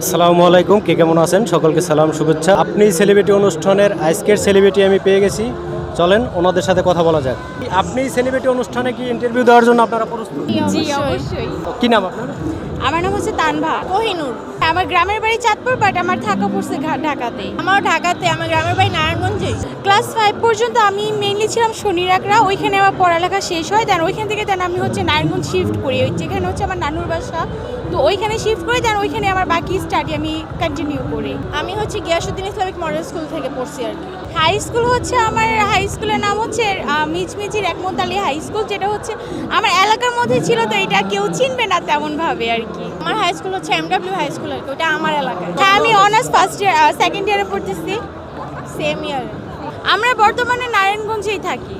আসসালামু আলাইকুম কে কেমন আছেন? সকলকে সালাম শুভেচ্ছা। আপনি সেলিব্রিটি অনুষ্ঠানের আজকের সেলিব্রিটি আমি পেয়ে গেছি। চলেন ওনাদের সাথে কথা বলা যাক। আপনি সেলিব্রিটি অনুষ্ঠানে কি ইন্টারভিউ দেওয়ার জন্য আপনারা প্রস্তুত? জি অবশ্যই। কি নাম আপনার? আমার নাম হচ্ছে তানভা। কোহিনুর। আমার গ্রামের বাড়ি চাঁদপুর বাট আমার থাকা পড়ছে ঢাকাতে। আমার ঢাকাতে, আমার গ্রামের বাড়ি নারায়ণগঞ্জে। ক্লাস ফাইভ পর্যন্ত আমি মেনলি ছিলাম শনিরাকরা ওইখানে আমার পড়ালেখা শেষ হয় দেন ওইখান থেকে দেন আমি হচ্ছে নারায়ণগঞ্জ শিফট করি। যেখানে হচ্ছে আমার নানুর বাসা, তো ওইখানে শিফট করে দেন ওইখানে আমার বাকি স্টাডি আমি কন্টিনিউ করি। আমি হচ্ছে গিয়াসুদ্দিন ইসলামিক মডেল স্কুল থেকে পড়ছি আর কি। হাই স্কুল হচ্ছে আমার হাই স্কুলের নাম হচ্ছে মিচমিচির একমত আলী হাই স্কুল যেটা হচ্ছে আমার এলাকার মধ্যে ছিল তো এটা কেউ চিনবে না তেমন ভাবে আর কি। আমার হাই স্কুল হচ্ছে এমডব্লিউ হাই স্কুল আর কি ওটা আমার এলাকায়। হ্যাঁ আমি অনার্স ফার্স্ট ইয়ার সেকেন্ড ইয়ারে পড়তেছি। সেম ইয়ার আমরা বর্তমানে নারায়ণগঞ্জেই থাকি।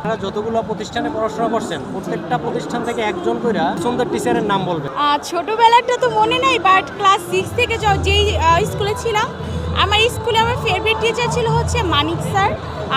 আপনারা যতগুলো প্রতিষ্ঠানে পড়াশোনা করছেন প্রত্যেকটা প্রতিষ্ঠান থেকে একজন সুন্দর টিচারের নাম বলবেন। ছোটোবেলাটা তো মনে নাই বাট ক্লাস সিক্স থেকে যেই স্কুলে ছিলাম আমার স্কুলে আমার ফেভারিট টিচার ছিল হচ্ছে মানিক স্যার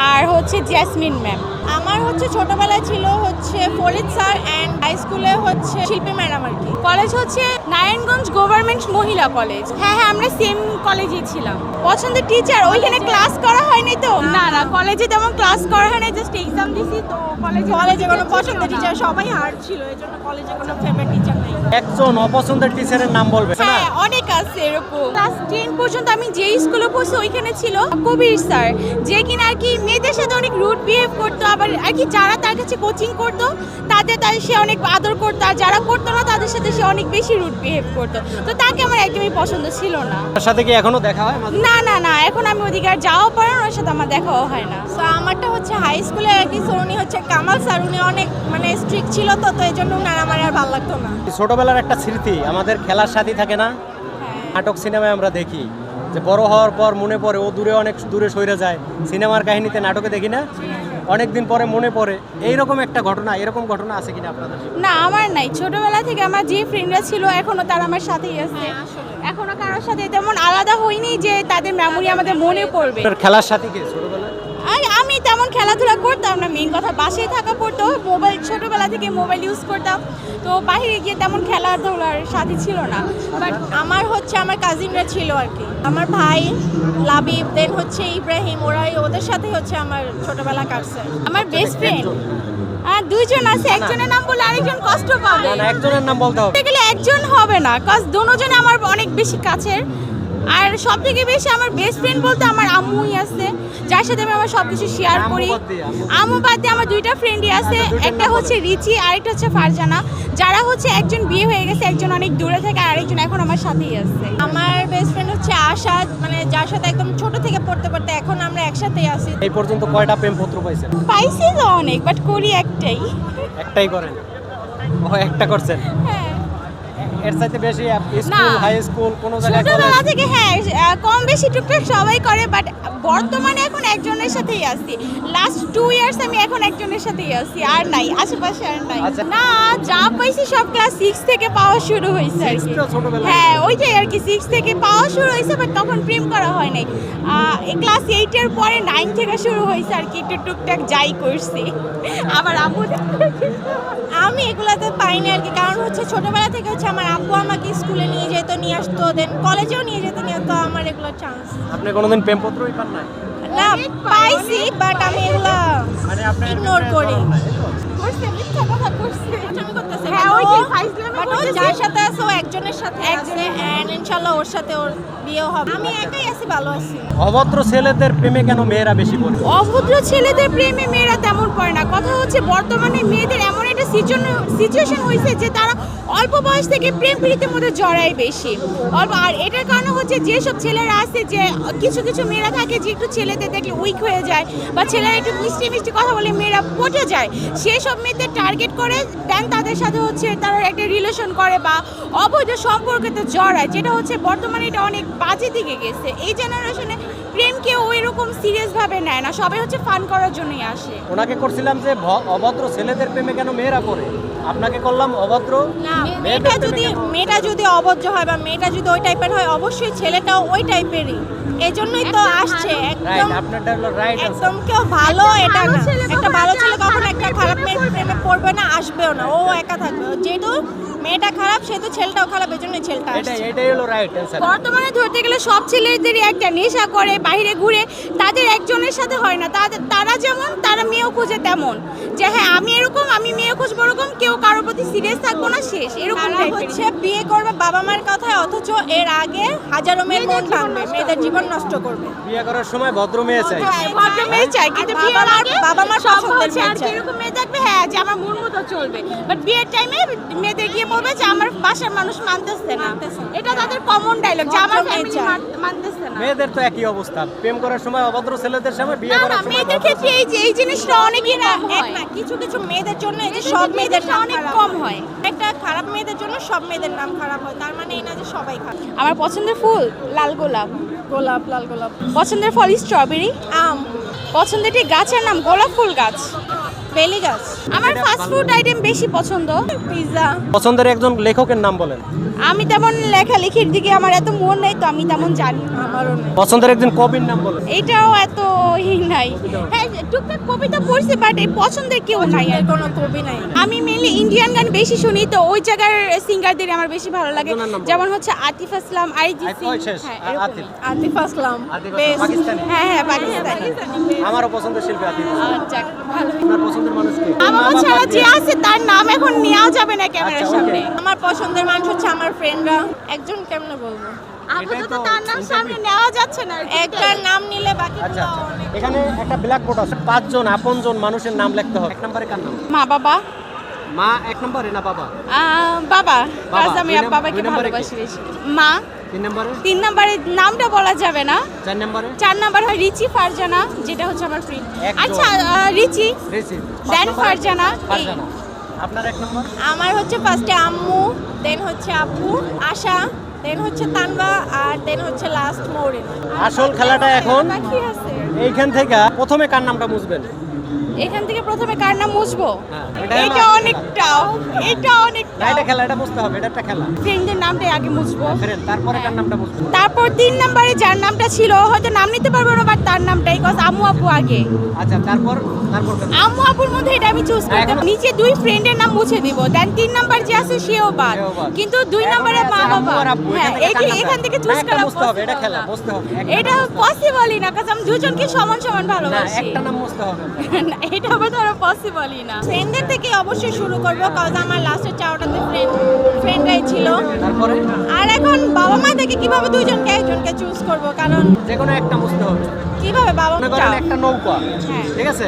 আর হচ্ছে জ্যাসমিন ম্যাম আমার হচ্ছে ছোটবেলায় ছিল হচ্ছে ফরিদ স্যার অ্যান্ড হাই স্কুলে হচ্ছে শিল্পী ম্যাডাম আর কি। কলেজ হচ্ছে নারায়ণগঞ্জ গভর্নমেন্ট মহিলা কলেজ হ্যাঁ হ্যাঁ আমরা সেম কলেজে ছিলাম। পছন্দের টিচার ওইখানে ক্লাস করা হয়নি তো? না না কলেজে তেমন ক্লাস করা হয়নি জাস্ট এক্সাম দিছি তো কলেজে কলেজে কোনো পছন্দের টিচার সবাই হার্ড ছিল এই জন্য কলেজে কোনো ফেভারিট টিচার নেই। একজন অপছন্দের টিচারের নাম বলবেন না হ্যাঁ অনেক আছে এরকম। ক্লাস টেন পর্যন্ত আমি যেই স্কুলে পড়ছি ওইখানে ছিল কবির স্যার। যে কিনা আর কি মেয়েদের সাথে অনেক রুট বিহেভ করতো আবার আর কি যারা তার কাছে কোচিং করতো তাদের তাদের সে অনেক আদর করতো আর যারা করতো না তাদের সাথে সে অনেক বেশি রুট বিহেভ করতো। তো তাকে আমার একদমই পছন্দ ছিল না। তার সাথে কি এখনও দেখা হয় না না না এখন আমি ওদিকে আর যাওয়া সাথে আমার দেখাও হয় না। তো আমারটা হচ্ছে হাই স্কুলে আর কি so উনি হচ্ছে কামাল স্যার উনি অনেক মানে স্ট্রিক্ট ছিল তো তো এই জন্য উনার আমার আর ভালো লাগতো না। ছোটবেলার একটা স্মৃতি আমাদের খেলার সাথী থাকে না? নাটক সিনেমায় আমরা দেখি যে বড় হওয়ার পর মনে পড়ে ও দূরে অনেক দূরে সরে যায়। সিনেমার কাহিনীতে নাটকে দেখি না? অনেক দিন পরে মনে পড়ে এইরকম একটা ঘটনা এরকম ঘটনা আছে কিনা আপনাদের? না আমার নাই। ছোটবেলা থেকে আমার যে ফ্রেন্ডরা ছিল এখনও তারা আমার সাথেই আছে। সাথে তেমন আলাদা হয়নি যে তাদের মেমোরি আমাদের মনে পড়বে। খেলার সাথী কে ছোটবেলায়? আর আমি তেমন খেলাধুলা করতাম না মেন কথা বাসায় থাকা পড়তো মোবাইল ছোটবেলা থেকে মোবাইল ইউজ করতাম। তো বাইরে গিয়ে তেমন খেলাধুলার সাথে ছিল না। বাট আমার হচ্ছে আমার কাজিনরা ছিল আর কি। আমার ভাই লাবিব দেন হচ্ছে ইব্রাহিম ওরাই ওদের সাথে হচ্ছে আমার ছোটবেলা কাটছে। আমার বেস্ট ফ্রেন্ড আর দুইজন আছে একজনের নাম বলে আরেকজন কষ্ট পাবে। না একজনের নাম বলতে হবে। গেলে একজন হবে না কজ দুজন আমার অনেক বেশি কাছের। আর সব থেকে বেশি আমার বেস্ট ফ্রেন্ড বলতে আমার আম্মুই আছে যার সাথে আমি আমার সব কিছু শেয়ার করি। আম্মু। বাদ দিয়ে আমার দুইটা ফ্রেন্ডই আছে একটা হচ্ছে রিচি আরেকটা হচ্ছে ফারজানা। যারা হচ্ছে একজন বিয়ে হয়ে গেছে একজন অনেক দূরে থাকে আর একজন এখন আমার সাথেই আছে। আমার বেস্ট ফ্রেন্ড হচ্ছে আশা মানে যার সাথে একদম ছোট থেকে পড়তে পড়তে এখন একসাথেই আছি। এই পর্যন্ত কয়টা প্রেমপত্র পাইছেন? পাইছি তো অনেক বাট করি একটাই। একটাই করেন? ও একটা করছেন? হ্যাঁ। এর সাথে বেশি স্কুল না। হাই স্কুল কোনো জায়গায় ছোটবেলা কলেজ থেকে হ্যাঁ কম বেশি টুকটাক সবাই করে বাট বর্তমানে এখন একজনের সাথেই আছি। লাস্ট টু ইয়ার্স আমি এখন একজনের সাথেই আছি আর নাই আশেপাশে আর নাই। আচ্ছা। না যা পাইছি সব ক্লাস সিক্স থেকে পাওয়া শুরু হয়েছে আর কি। হ্যাঁ ওইটাই আর কি সিক্স থেকে পাওয়া শুরু হয়েছে বাট তখন প্রেম করা হয় নাই। ক্লাস এইটের পরে নাইন থেকে শুরু হয়েছে আর কি একটু টুকটাক যাই করছি। আবার আম্মু আমি এগুলাতে পাইনি আর কি কারণ হচ্ছে ছোটবেলা থেকে হচ্ছে আমার আব্বু আমাকে স্কুলে নিয়ে যেত নিয়ে আসতো দেন কলেজেও নিয়ে যেত নিয়ে তো আমার এগুলো চান্স আপনি কোনোদিন প্রেমপত্রই পান না পাইছি বাট আমি এগুলা মানে আপনি ইগনোর করি হ্যাঁ। যার সাথে আছে ও একজনের সাথে ইনশাআল্লাহ ওর সাথে ওর বিয়ে হবে। আমি একাই আছি ভালো আছি। অভদ্র ছেলেদের প্রেমে কেন মেয়েরা বেশি পড়ে? অভদ্র ছেলেদের প্রেমে মেয়েরা তেমন পড়ে না। কথা হচ্ছে বর্তমানে মেয়েদের এমন একটা সিচুয়েশন হয়েছে যে তারা অল্প বয়স থেকে প্রেম প্রীতির মধ্যে জড়ায় বেশি। অল্প, আর এটার কারণে হচ্ছে যেসব ছেলেরা আছে যে কিছু কিছু মেয়েরা থাকে যে একটু ছেলেদের দেখলে উইক হয়ে যায় বা ছেলেরা একটু মিষ্টি মিষ্টি কথা বলে মেয়েরা পটে যায় সেই সব মেয়েদের টার্গেট করে দেন তাদের সাথে হচ্ছে তারা একটা রিলেশন করে বা অবৈধ সম্পর্কেতে জড়ায় যেটা হচ্ছে বর্তমানে এটা অনেক বাজে দিকে গেছে। এই জেনারেশনে প্রেমকে ওই রকম সিরিয়াস ভাবে নেয় না সবাই হচ্ছে ফান করার জন্যই আসে। ওনাকে করছিলাম যে অভদ্র ছেলেদের প্রেমে কেন মেয়েরা করে আপনাকে করলাম অভদ্র মেয়েটা যদি মেয়েটা যদি অভদ্র হয় বা মেয়েটা যদি ওই টাইপের হয় অবশ্যই ছেলেটাও ওই টাইপেরই এই জন্যই তো আসছে একদম রাইট আপনারটা হলো রাইট একদম কেউ ভালো এটা না। একটা ভালো ছেলে কখনো একটা খারাপ মেয়ের প্রেমে পড়বে না আসবেও না। ও একা থাকবে। যেহেতু মেয়েটা খারাপ সেহেতু ছেলেটাও খারাপ এই জন্য ছেলেটা এটাই আসছে। এটাই হলো রাইট অ্যান্সার বর্তমানে ধরতে গেলে সব ছেলেদেরই একটা নেশা করে বাইরে ঘুরে। তাদের একজনের সাথে হয় না। তাদের তারা যেমন তারা মেয়েও খুঁজে তেমন। যে হ্যাঁ আমি এরকম আমি মেয়ে খুঁজবো এরকম কেউ কারোর প্রতি সিরিয়াস থাকব না শেষ। এরকম হচ্ছে বিয়ে করবে বাবা মার কথায় অথচ এর আগে হাজারো মেয়ের মন মেয়েদের ভাঙবে মেয়েদের জীবন নষ্ট করবে। বিয়ে করার সময় ভদ্র মেয়ে চাই। হ্যাঁ, ভদ্র মেয়ে চাই কিন্তু আর বাবা মার- বাবা মার সব হচ্ছে আর। কীরকম মেয়ে থাকবে? হ্যাঁ যে আমার মন মতো চলবে। বাট বিয়ের টাইমে মেয়েদের গিয়ে বলবে যে আমার বাসার মানুষ মানতেছে না। এটা তাদের কমন ডায়লগ যে আমার ফ্যামিলি মানতেছে না। মেয়েদের তো একই অবস্থা। প্রেম করার সময় অভদ্র ছেলেদের সামনে বিয়ে করার সময় মেয়েদের ক্ষেত্রে এই যে এই জিনিসটা অনেকই না কিছু কিছু মেয়েদের জন্য এই যে সব মেয়েদের অনেক কম হয়। একটা খারাপ মেয়েদের জন্য সব মেয়েদের নাম খারাপ হয় তার মানে এই না যে সবাই খারাপ। আমার পছন্দের ফুল লাল গোলাপ। গোলাপ লাল গোলাপ। পছন্দের ফল স্ট্রবেরি। আম। পছন্দের একটি গাছের নাম গোলাপ ফুল গাছ। বেলি গাছ আমার ফাস্ট ফুড আইটেম বেশি পছন্দ। পিৎজা পছন্দের একজন লেখকের নাম বলেন। আমি তেমন লেখালেখির দিকে আমার এত মন নেই তো আমি তেমন জানি না। আমারও নেই। পছন্দের একজন কবির নাম বলেন। এটাও এত ই নাই। হ্যাঁ টুকটাক কবিতা পড়ছি বাট এই পছন্দের কেউ নাই আর কোনো কবি নাই। আমি মেনলি ইন্ডিয়ান গান বেশি শুনি তো ওই জায়গার সিঙ্গারদের আমার বেশি ভালো লাগে। যেমন হচ্ছে আতিফ আসলাম আরিজিৎ সিং। হ্যাঁ, এরকম। আতিফ। আতিফ আসলাম। বেশ। পাকিস্তানি। হ্যাঁ হ্যাঁ পাকিস্তানি। আমারও পছন্দের শিল্পী আতিফ আচ্ছা। ভালো আপনার পছন্দের মানুষ কে আমার মা ছাড়া বাবা যে আছে তার নাম এখন নেওয়া যাবে না ক্যামেরার আচ্ছা, সামনে। আমার পছন্দের মানুষ হচ্ছে আমার ফ্রেন্ডরা একজন কেমন বলব? আপাতত তার নাম সামনে নেওয়া যাচ্ছে না একটার নাম নিলে বাকি আচ্ছা এখানে একটা ব্ল্যাক বোর্ড আছে। পাঁচজন আপনজন মানুষের নাম লিখতে হবে। এক নম্বরে কার নাম? মা বাবা। মা এক নম্বরে না বাবা? বাবা কাজ আমি বাবাকে ভালোবাসি বেশি। মা? তিন নম্বরে? তিন নম্বরে নামটা বলা যাবে না। চার নম্বরে? চার নাম্বার হয় রিচি ফারজানা যেটা হচ্ছে আমার একজন। আচ্ছা রিচি দেন ফারজানা। আপনার এক নম্বর? আমার হচ্ছে ফার্স্টে আম্মু দেন হচ্ছে আব্বু আশা দেন হচ্ছে তানবা আর দেন হচ্ছে লাস্ট মৌরিন। আসল খেলাটা এখন এইখান থেকে প্রথমে কার নামটা বুঝবেন এখান থেকে প্রথমে কার নাম মুছবো? হ্যাঁ, এটা এটা আমার- অনেক টাফ এটা অনেকটা। এটা খেলা এটা বুঝতে হবে এটা একটা খেলা। ফ্রেন্ডের নামটাই আগে মুছবো। তারপরে কার নামটা বুঝবেন তারপর তিন নম্বরে যার নামটা ছিল হয়তো নাম নিতে পারব না বাট তার নামটাই কজ আম্মু আপু আগে। আচ্ছা তারপর তারপর? আম্মু আপুর মধ্যে এটা আমি চুজ করতে এখন- নিচে দুই ফ্রেন্ডের নাম মুছে দিব দেন তিন নাম্বার যে আছে সেও বাদ। কিন্তু দুই নম্বরে মা বাবা। হ্যাঁ এখান থেকে নামটা? চুজ করা বুঝতে হবে এটা খেলা বুঝতে হবে এটা। পসিবলই না কাজ আমি দুজনকে সমান সমান না ভালোবাসি। একটা নাম বুঝতে হবে। এটা আবার ধরো পসিবলই না ফ্রেন্ডদের থেকে অবশ্যই শুরু করব কজ আমার লাস্টের চারটাতে ফ্রেন্ড ফ্রেন্ডরাই ছিল। তারপরে? আর এখন বাবা মা থেকে কীভাবে দুইজনকে একজনকে চুজ করব কারণ যে কোনো একটা বুঝতে হবে। কীভাবে বাবা মা একটা নৌকা। হ্যাঁ। ঠিক আছে?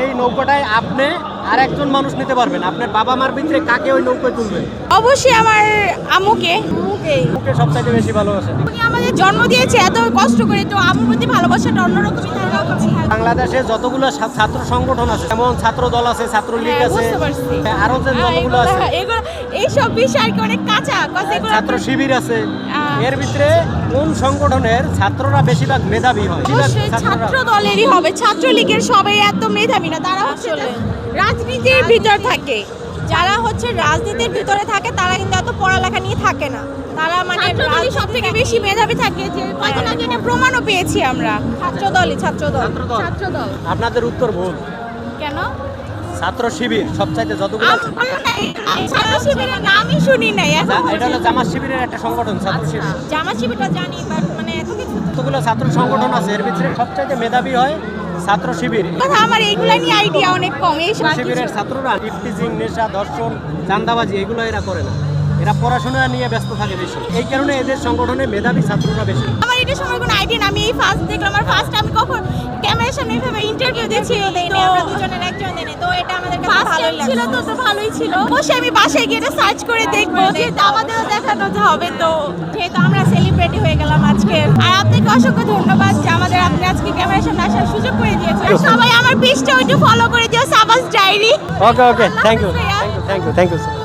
এই নৌকাটায় আপনি আর একজন মানুষ নিতে পারবেন। আপনার বাবা মার ভিতরে কাকে ওই নৌকায় তুলবেন? অবশ্যই আমার আম্মুকে। মুখেই ওকে সবচাইতে বেশি ভালোবাসেন। উনি আমাদের জন্ম দিয়েছে এত কষ্ট করে তো আম্মুর প্রতি ভালোবাসাটা অন্যরকমই থাকা। উচিত বাংলাদেশে যতগুলো ছাত্র সংগঠন আছে যেমন ছাত্র দল আছে ছাত্র লীগ হ্যাঁ, আছে পারছি। আরও যে হ্যাঁ, দলগুলো আছে। এইসব বিষয় আর কি অনেক কাঁচা ছাত্র শিবির আছে। এর ভিতরে কোন সংগঠনের ছাত্ররা বেশিরভাগ মেধাবী হয়? ছাত্র দলেরই হবে। ছাত্র লীগের সবাই এত মেধাবী না তারা হচ্ছে আসলে। রাজনীতির ভিতর থাকে। যারা হচ্ছে রাজনীতির ভিতরে থাকে তারা কিন্তু এত পড়ালেখা নিয়ে থাকে না। তারা মানে ছাত্র সব থেকে বেশি মেধাবী থাকে যে কয়দিন আগে এটা প্রমাণও পেয়েছি আমরা। ছাত্র দলই ছাত্র দল ছাত্র দল আপনাদের উত্তর ভুল কেন? ছাত্র শিবির সবচাইতে যতগুলো আমি ছাত্র শিবিরের নামই শুনি নাই এটা হলো জামাত শিবিরের একটা সংগঠন ছাত্র আচ্ছা। শিবির। জামা শিবিরটা জানি বাট মানে এত কিছু যতগুলো ছাত্র সংগঠন আছে এর ভিতরে সবচাইতে মেধাবী হয় ছাত্র শিবির। কথা আমার এইগুলা নিয়ে আইডিয়া অনেক কম এই শিবিরের ছাত্ররা টিপটিজিং নেশা ধর্ষণ চান্দাবাজি এগুলো এরা করে না। এরা পড়াশোনা নিয়ে ব্যস্ত থাকে বেশি। এই কারণে এদের সংগঠনে মেধাবী ছাত্ররা বেশি। আমার এটা সময় কোনো আইডিয়া না আমি এই ফার্স্ট দেখলাম আমার ফার্স্ট আমি কখন ক্যামেরার সামনে এইভাবে ইন্টারভিউ দিচ্ছি আমরা দুজনের একজন দেয়নি তো এটা আমাদের কাছে ভালোই ছিল তো তো ভালোই ছিল। অবশ্যই আমি বাসায় গিয়ে এটা সার্চ করে দেখব যে আমাদেরও দেখানো হবে তো। যেহেতু আমরা সেলিব্রিটি হয়ে গেলাম আজকে। আর আপনাকে অসংখ্য ধন্যবাদ যে আমাদের আপনি আজকে ক্যামেরার সামনে আসার সুযোগ করে দিয়েছেন। সবাই আমার পেজটা একটু ফলো করে দিও Sabash diary. Okay okay. Thank you thank you thank you